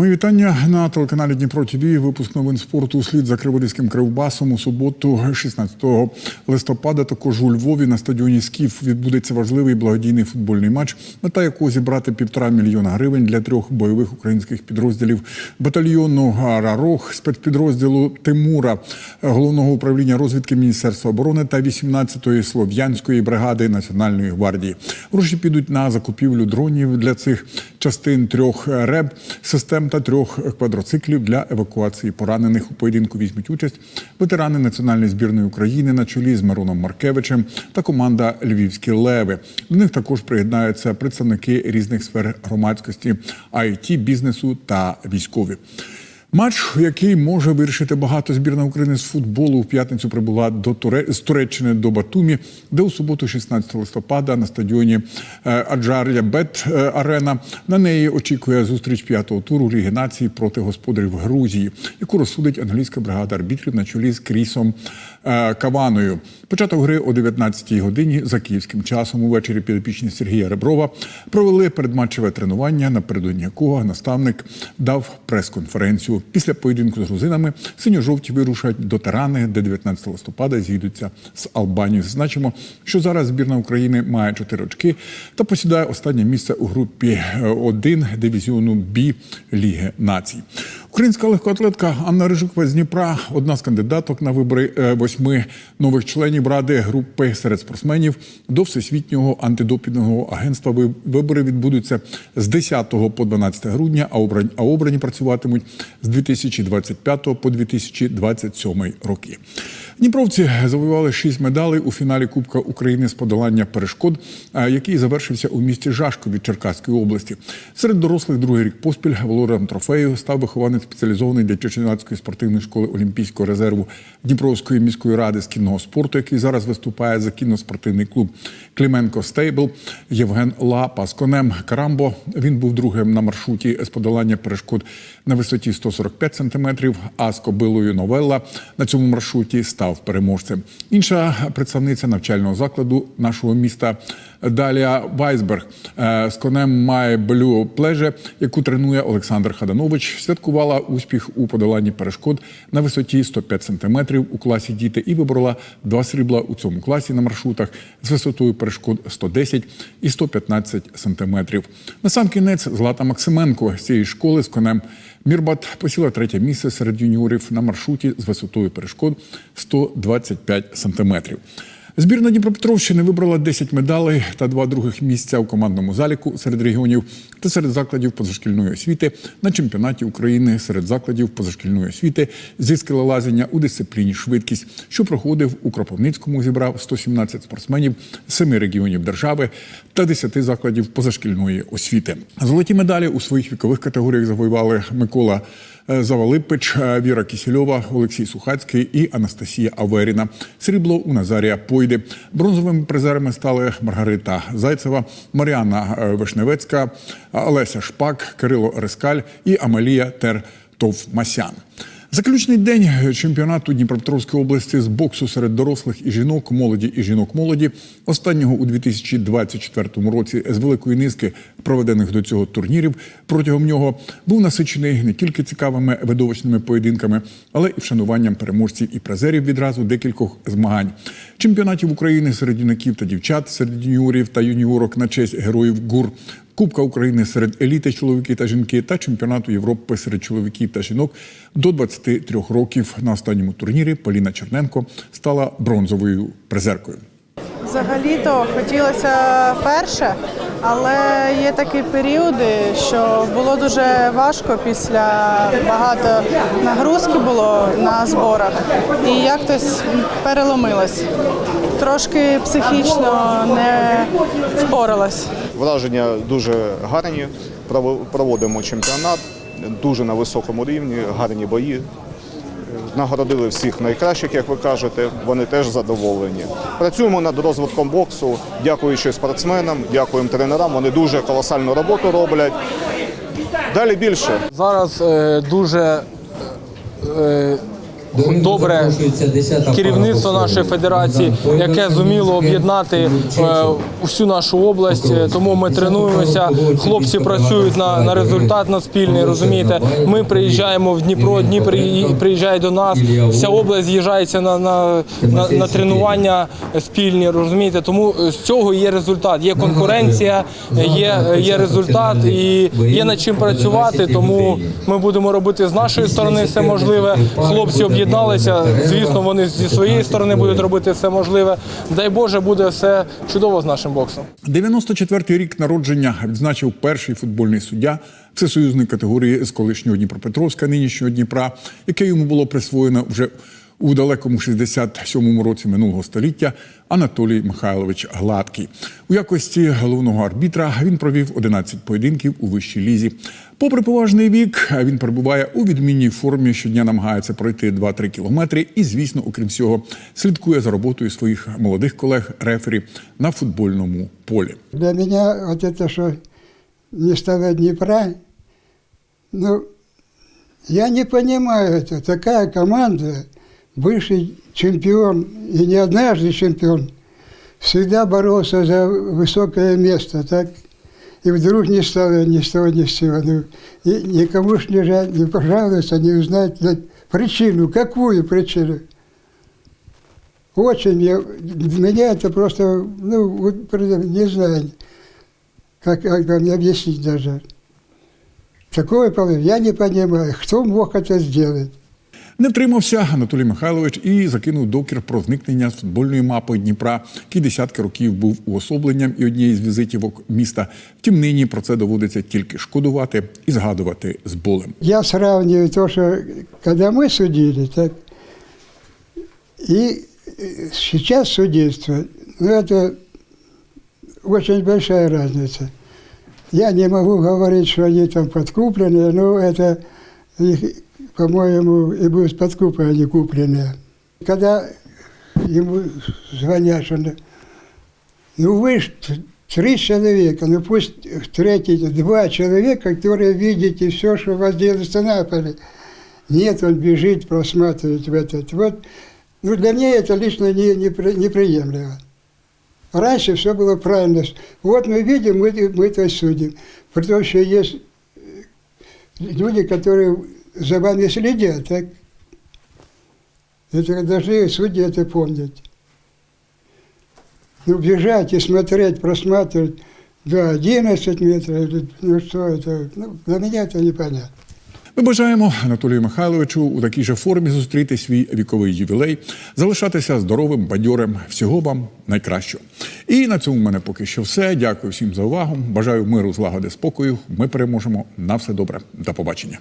Мої вітання на телеканалі Дніпро ТВ. Випуск новин спорту слід за Криворізьким кривбасом у суботу, 16 листопада. Також у Львові на стадіоні Скіф відбудеться важливий благодійний футбольний матч, мета якого зібрати півтора мільйона гривень для трьох бойових українських підрозділів батальйону Рарох, спецпідрозділу Тимура, головного управління розвідки Міністерства оборони та 18-ї слов'янської бригади Національної гвардії. Гроші підуть на закупівлю дронів для цих частин трьох РЕБ систем та трьох квадроциклів для евакуації поранених у поєдинку візьмуть участь ветерани національної збірної України на чолі з Мароном Маркевичем та команда Львівські леви. До них також приєднаються представники різних сфер громадськості, IT, бізнесу та військові. Матч, який може вирішити багато збірна України з футболу, в п'ятницю прибула до Туре... з Туреччини до Батумі, де у суботу, 16 листопада, на стадіоні е, Аджар'я Бет е, Арена. На неї очікує зустріч п'ятого туру Ліги нації проти господарів Грузії, яку розсудить англійська бригада арбітрів на чолі з Крісом Каваною. Початок гри о 19-й годині за київським часом увечері підопічні Сергія Реброва провели передматчеве тренування, напередодні якого наставник дав прес-конференцію. Після поєдинку з грузинами синьо-жовті вирушать до Тарани, де 19 листопада зійдуться з Албанією. Зазначимо, що зараз збірна України має 4 очки та посідає останнє місце у групі 1 дивізіону Бі Ліги націй. Українська легкоатлетка Анна Рижукова з Дніпра одна з кандидаток на вибори е, восьми нових членів ради групи серед спортсменів до всесвітнього антидопінгового агентства. Вибори відбудуться з 10 по 12 грудня, а обрані, а обрані працюватимуть з 2025 по 2027 роки. Дніпровці завоювали шість медалей у фіналі Кубка України з подолання перешкод, е, який завершився у місті Жашкові Черкаської області. Серед дорослих другий рік поспіль володарем трофею став вихованець спеціалізованої для Чеченацької спортивної школи Олімпійського резерву Дніпровської міської ради з кінного спорту, який зараз виступає за кінно-спортивний клуб Кліменко Стейбл. Євген Лапа з конем Карамбо. Він був другим на маршруті з подолання перешкод на висоті 145 сантиметрів, а з кобилою Новелла на цьому маршруті став переможцем. Інша представниця навчального закладу нашого міста Далія Вайсберг е, з конем My Blue Pleasure, яку тренує Олександр Хаданович, святкувала успіх у подоланні перешкод на висоті 105 сантиметрів у класі діти і виборола два срібла у цьому класі на маршрутах з висотою перешкод 110 і 115 сантиметрів. На сам кінець Злата Максименко з цієї школи з конем Мірбат посіла третє місце серед юніорів на маршруті з висотою перешкод 125 сантиметрів. Збірна Дніпропетровщини вибрала 10 медалей та два других місця у командному заліку серед регіонів та серед закладів позашкільної освіти на чемпіонаті України серед закладів позашкільної освіти зі скелелазіння у дисципліні швидкість, що проходив у Кропивницькому. Зібрав 117 спортсменів семи регіонів держави та 10 закладів позашкільної освіти. Золоті медалі у своїх вікових категоріях завоювали Микола. Е, Завалипич, е, Віра Кісільова, Олексій Сухацький і Анастасія Аверіна. Срібло у Назарія Пойди. Бронзовими призерами стали Маргарита Зайцева, Маріана е, Вишневецька, Олеся Шпак, Кирило Рискаль і Амелія Тертовмасян. Заключний день чемпіонату Дніпропетровської області з боксу серед дорослих і жінок, молоді і жінок молоді, останнього у 2024 році з великої низки проведених до цього турнірів. Протягом нього був насичений не тільки цікавими видовищними поєдинками, але і вшануванням переможців і призерів відразу декількох змагань. Чемпіонатів України серед юнаків та дівчат, серед юніорів та юніорок на честь героїв ГУР. Кубка України серед еліти чоловіки та жінки та чемпіонату Європи серед чоловіків та жінок до 23 років. На останньому турнірі Поліна Черненко стала бронзовою призеркою. Взагалі-то хотілося перше, але є такі періоди, що було дуже важко після багато нагрузки було на зборах, і якось переломилось. Трошки психічно не впоралась. Враження дуже гарні. Проводимо чемпіонат дуже на високому рівні, гарні бої. Нагородили всіх найкращих, як ви кажете. Вони теж задоволені. Працюємо над розвитком боксу, дякуючи спортсменам, дякуємо тренерам. Вони дуже колосальну роботу роблять. Далі більше. Зараз е, дуже е, добре керівництво нашої федерації, яке зуміло об'єднати е, усю нашу область. Е, Тому ми тренуємося. Хлопці працюють на, на результат на спільний. Розумієте, ми приїжджаємо в Дніпро, Дніпро приїжджає до нас. Вся область з'їжджається на, на, на, на тренування спільні. Розумієте, тому е, з цього є результат. Є конкуренція, є, є результат і є над чим працювати. Тому ми будемо робити з нашої сторони все можливе. Хлопці об'єдналися. Звісно, вони зі своєї сторони будуть робити все можливе. Дай Боже, буде все чудово з нашим боксом. 94-й рік народження відзначив перший футбольний суддя всесоюзної категорії з колишнього Дніпропетровська, нинішнього Дніпра, яке йому було присвоєно вже у далекому 67-му році минулого століття Анатолій Михайлович Гладкий. У якості головного арбітра він провів 11 поєдинків у вищій лізі. Попри поважний вік, він перебуває у відмінній формі. Щодня намагається пройти 2-3 кілометри. І, звісно, окрім всього, слідкує за роботою своїх молодих колег рефері на футбольному полі. Для меня вот это, что не стало Днепра, ну, я не это. Такая команда, бывший чемпион, и не однажды чемпион, всегда боролся за высокое место, так? И вдруг не стало ни с того, ни с сего. Ну, и никому ж не, жаль, не пожалуйста, не узнать причину, какую причину. Очень я, меня это просто, ну, не знаю, как, как вам объяснить даже. Такое положение, я не понимаю, кто мог это сделать. Не втримався Анатолій Михайлович і закинув докір про зникнення з футбольної мапи Дніпра, який десятки років був уособленням і однієї з візитівок міста. Втім, нині про це доводиться тільки шкодувати і згадувати з болем. Я сравниваю то, что когда мы судили, так и э, сейчас судейство, ну это очень большая разница. Я не могу говорить, что они там подкупленные, но это, их, по-моему, и будут подкупы, они купленные. Когда ему звонят, что ну вы три человека, ну пусть третий, два человека, которые видите все, что у вас делается на поле. Нет, он бежит, просматривает в этот. Вот, ну для меня это лично не, непри- неприемлемо. Раньше все было правильно. Вот мы видим, мы, мы это судим. Потому что есть люди, которые за вами следят, так? Это должны судьи это помнить. Ну, бежать и смотреть, просматривать, да, 11 метров, или, ну что это, ну, для меня это непонятно. Ми бажаємо Анатолію Михайловичу у такій же формі зустріти свій віковий ювілей, залишатися здоровим, бадьорим. Всього вам найкращого. І на цьому в мене поки що все. Дякую всім за увагу. Бажаю миру, злагоди, спокою. Ми переможемо. На все добре. До побачення.